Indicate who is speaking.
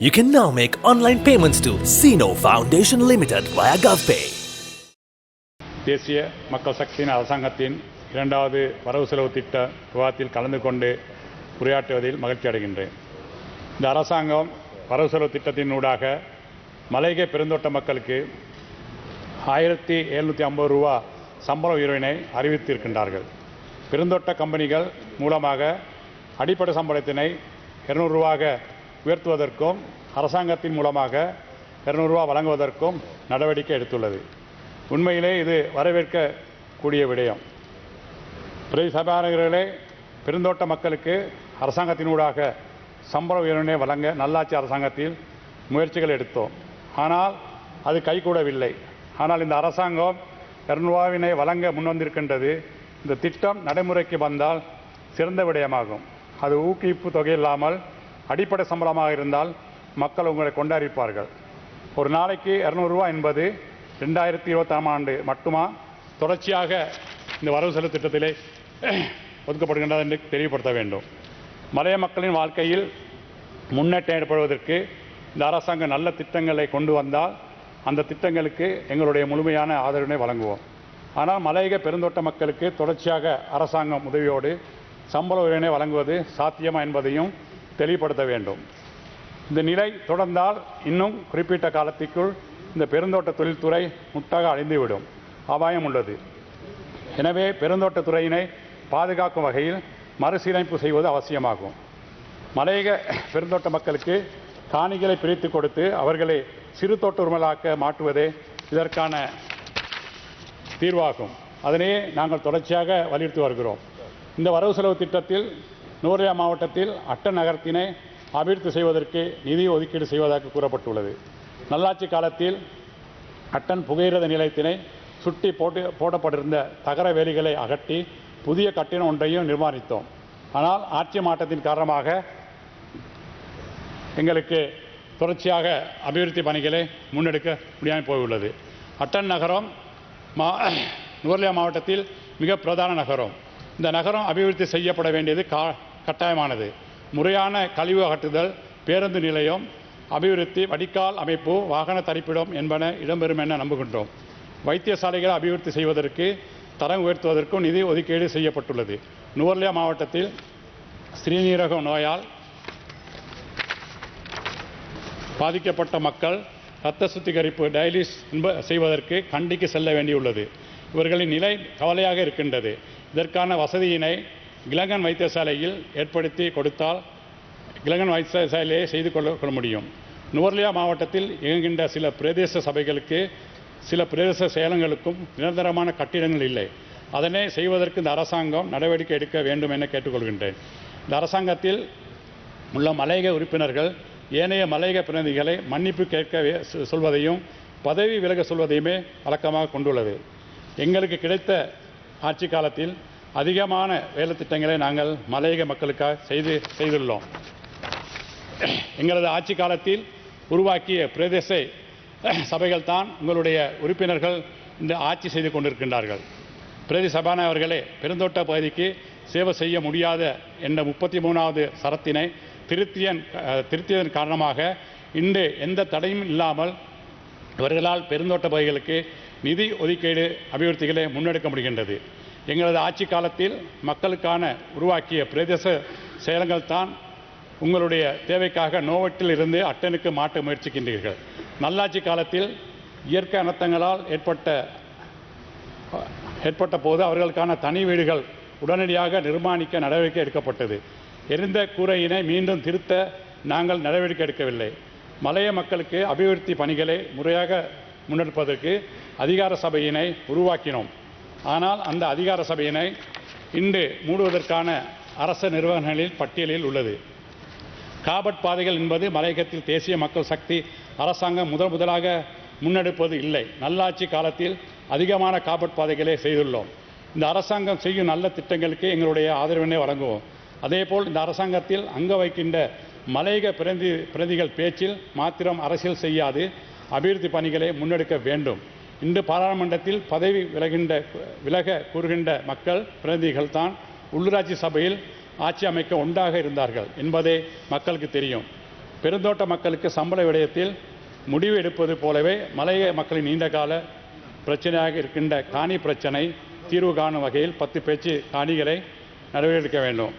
Speaker 1: You can now make online payments to Sino Foundation Limited via GovPay.
Speaker 2: தேசிய மக்கள் சக்தியின் அரசாங்கத்தின் இரண்டாவது வரவு செலவு திட்ட விவாதத்தில் கலந்து கொண்டு உரையாற்றுவதில் மகிழ்ச்சி அடைகின்றேன் இந்த அரசாங்கம் வரவு செலவு திட்டத்தினூடாக மலையக பெருந்தோட்ட மக்களுக்கு ஆயிரத்தி எழுநூற்றி ஐம்பது ரூபா சம்பள உயர்வினை அறிவித்திருக்கின்றார்கள் பெருந்தோட்ட கம்பெனிகள் மூலமாக அடிப்படை சம்பளத்தினை இரநூறுவாக உயர்த்துவதற்கும் அரசாங்கத்தின் மூலமாக இரநூறுவா வழங்குவதற்கும் நடவடிக்கை எடுத்துள்ளது. உண்மையிலே இது வரவேற்கக்கூடிய விடயம். பிரதி சபாநாயகர்களே பெருந்தோட்ட மக்களுக்கு அரசாங்கத்தினூடாக சம்பள உயர்வினை வழங்க நல்லாட்சி அரசாங்கத்தில் முயற்சிகள் எடுத்தோம். ஆனால் அது கைகூடவில்லை. ஆனால் இந்த அரசாங்கம் இரநூறுவாவினை வழங்க முன்வந்திருக்கின்றது. இந்த திட்டம் நடைமுறைக்கு வந்தால் சிறந்த விடயமாகும். அது ஊக்குவிப்பு தொகை இல்லாமல் அடிப்படை சம்பளமாக இருந்தால் மக்கள் உங்களை கொண்டாடிப்பார்கள். ஒரு நாளைக்கு இரநூறுவா என்பது ரெண்டாயிரத்தி இருபத்தாம் ஆண்டு மட்டுமா? தொடர்ச்சியாக இந்த வரவு செலவு திட்டத்திலே ஒதுக்கப்படுகின்றது என்று தெளிவுபடுத்த வேண்டும். மலைய மக்களின் வாழ்க்கையில் முன்னேற்றம் ஏற்படுவதற்கு இந்த அரசாங்கம் நல்ல திட்டங்களை கொண்டு வந்தால் அந்த திட்டங்களுக்கு எங்களுடைய முழுமையான ஆதரவினை வழங்குவோம். ஆனால் மலையக பெருந்தோட்ட மக்களுக்கு தொடர்ச்சியாக அரசாங்கம் உதவியோடு சம்பள உயர்வினை வழங்குவது சாத்தியமா என்பதையும் தெளிவுபடுத்த வேண்டும். இந்த நிலை தொடர்ந்தால் இன்னும் குறிப்பிட்ட காலத்திற்குள் இந்த பெருந்தோட்ட தொழில்துறை முட்டாக அழிந்துவிடும். அபாயம் உள்ளது. எனவே பெருந்தோட்ட துறையினை பாதுகாக்கும் வகையில் மறுசீரமைப்பு செய்வது அவசியமாகும். மலையக பெருந்தோட்ட மக்களுக்கு காணிகளை பிரித்து கொடுத்து அவர்களை சிறு தோட்ட உரிமையாக்க மாற்றுவதே இதற்கான தீர்வாகும். அதனையே நாங்கள் தொடர்ச்சியாக வலியுறுத்தி வருகிறோம். இந்த வரவு செலவு திட்டத்தில் நூரியா மாவட்டத்தில் அட்ட நகரத்தினை அபிவிருத்தி செய்வதற்கு நிதி ஒதுக்கீடு செய்வதாக கூறப்பட்டுள்ளது. நல்லாட்சி காலத்தில் அட்டன் புகையிரத நிலையத்தினை சுட்டி போட்டு போடப்பட்டிருந்த தகர வேலிகளை அகற்றி புதிய கட்டிடம் ஒன்றையும் நிர்மாணித்தோம். ஆனால் ஆட்சி மாற்றத்தின் காரணமாக எங்களுக்கு தொடர்ச்சியாக அபிவிருத்தி பணிகளை முன்னெடுக்க முடியாமல் போயுள்ளது. அட்டன் நகரம் மா நுவர்லியா மாவட்டத்தில் மிக பிரதான நகரம். இந்த நகரம் அபிவிருத்தி செய்யப்பட வேண்டியது கா கட்டாயமானது. முறையான கழிவு அகற்றுதல் பேருந்து நிலையம் அபிவிருத்தி வடிகால் அமைப்பு வாகன தரிப்பிடம் என்பன இடம்பெறும் என நம்புகின்றோம். வைத்தியசாலைகளை அபிவிருத்தி செய்வதற்கு தரம் உயர்த்துவதற்கும் நிதி ஒதுக்கீடு செய்யப்பட்டுள்ளது. நுவர்லியா மாவட்டத்தில் சிறுநீரக நோயால் பாதிக்கப்பட்ட மக்கள் இரத்த சுத்திகரிப்பு டயலிஸ் செய்வதற்கு கண்டிக்கு செல்ல வேண்டியுள்ளது. இவர்களின் நிலை கவலையாக இருக்கின்றது. இதற்கான வசதியினை இளங்கன் வைத்தியசாலையில் ஏற்படுத்தி கொடுத்தால் இளங்கன் வைத்தியசாலையை செய்து கொள்ள கொள்ள முடியும். நுவர்லியா மாவட்டத்தில் இயங்குகின்ற சில பிரதேச சபைகளுக்கு சில பிரதேச செயலங்களுக்கும் நிரந்தரமான கட்டிடங்கள் இல்லை. அதனை செய்வதற்கு இந்த அரசாங்கம் நடவடிக்கை எடுக்க வேண்டும் என கேட்டுக்கொள்கின்றேன். இந்த அரசாங்கத்தில் உள்ள மலையக உறுப்பினர்கள் ஏனைய மலையக பிரதிநிதிகளை மன்னிப்பு கேட்க வே- சொல்வதையும் பதவி விலக சொல்வதையுமே வழக்கமாக கொண்டுள்ளது. எங்களுக்கு கிடைத்த ஆட்சி காலத்தில் அதிகமான வேலை திட்டங்களை நாங்கள் மலையக மக்களுக்காக செய்து செய்துள்ளோம். எங்களது ஆட்சி காலத்தில் உருவாக்கிய பிரதேச சபைகள் தான் உங்களுடைய உறுப்பினர்கள் இந்த ஆட்சி செய்து கொண்டிருக்கின்றார்கள். பிரதி சபாநாயகர் அவர்களே பெருந்தோட்ட பகுதிக்கு சேவை செய்ய முடியாத என்ற முப்பத்தி மூணாவது சரத்தினை திருத்தியன் திருத்தியதன் காரணமாக இன்று எந்த தடையும் இல்லாமல் இவர்களால் பெருந்தோட்ட பகுதிகளுக்கு நிதி ஒதுக்கீடு அபிவிருத்திகளை முன்னெடுக்க முடிகின்றது. எங்களது ஆட்சி காலத்தில் மக்களுக்கான உருவாக்கிய பிரதேச செயலங்கள் தான் உங்களுடைய தேவைக்காக நோவட்டில் இருந்து அட்டனுக்கு மாற்ற முயற்சிக்கின்றீர்கள். நல்லாட்சி காலத்தில் இயற்கை அனர்த்தங்களால் ஏற்பட்ட ஏற்பட்ட போது அவர்களுக்கான தனி வீடுகள் உடனடியாக நிர்மாணிக்க நடவடிக்கை எடுக்கப்பட்டது. எரிந்த கூரையினை மீண்டும் திருத்த நாங்கள் நடவடிக்கை எடுக்கவில்லை. மலைய மக்களுக்கு அபிவிருத்தி பணிகளை முறையாக முன்னெடுப்பதற்கு அதிகார சபையினை உருவாக்கினோம். ஆனால் அந்த அதிகார சபையினை இன்று மூடுவதற்கான அரச நிறுவனங்களில் பட்டியலில் உள்ளது. காபட் பாதைகள் என்பது மலையகத்தில் தேசிய மக்கள் சக்தி அரசாங்கம் முதல் முதலாக முன்னெடுப்பது இல்லை. நல்லாட்சி காலத்தில் அதிகமான காபட் பாதைகளை செய்துள்ளோம். இந்த அரசாங்கம் செய்யும் நல்ல திட்டங்களுக்கு எங்களுடைய ஆதரவினை வழங்குவோம். அதேபோல் இந்த அரசாங்கத்தில் அங்க வைக்கின்ற மலையக பிரதி பிரதிகள் பேச்சில் மாத்திரம் அரசியல் செய்யாது. அபிவிருத்தி பணிகளை முன்னெடுக்க வேண்டும். இன்று பாராளுமன்றத்தில் பதவி விலகின்ற விலக கூறுகின்ற மக்கள் பிரதிநிதிகள் தான் உள்ளூராட்சி சபையில் ஆட்சி அமைக்க ஒன்றாக இருந்தார்கள் என்பதே மக்களுக்கு தெரியும். பெருந்தோட்ட மக்களுக்கு சம்பள விடயத்தில் முடிவு எடுப்பது போலவே மலைய மக்களின் நீண்டகால பிரச்சனையாக இருக்கின்ற காணி பிரச்சனை தீர்வு காணும் வகையில் பத்து பேச்சு காணிகளை நடவடிக்கை எடுக்க வேண்டும்.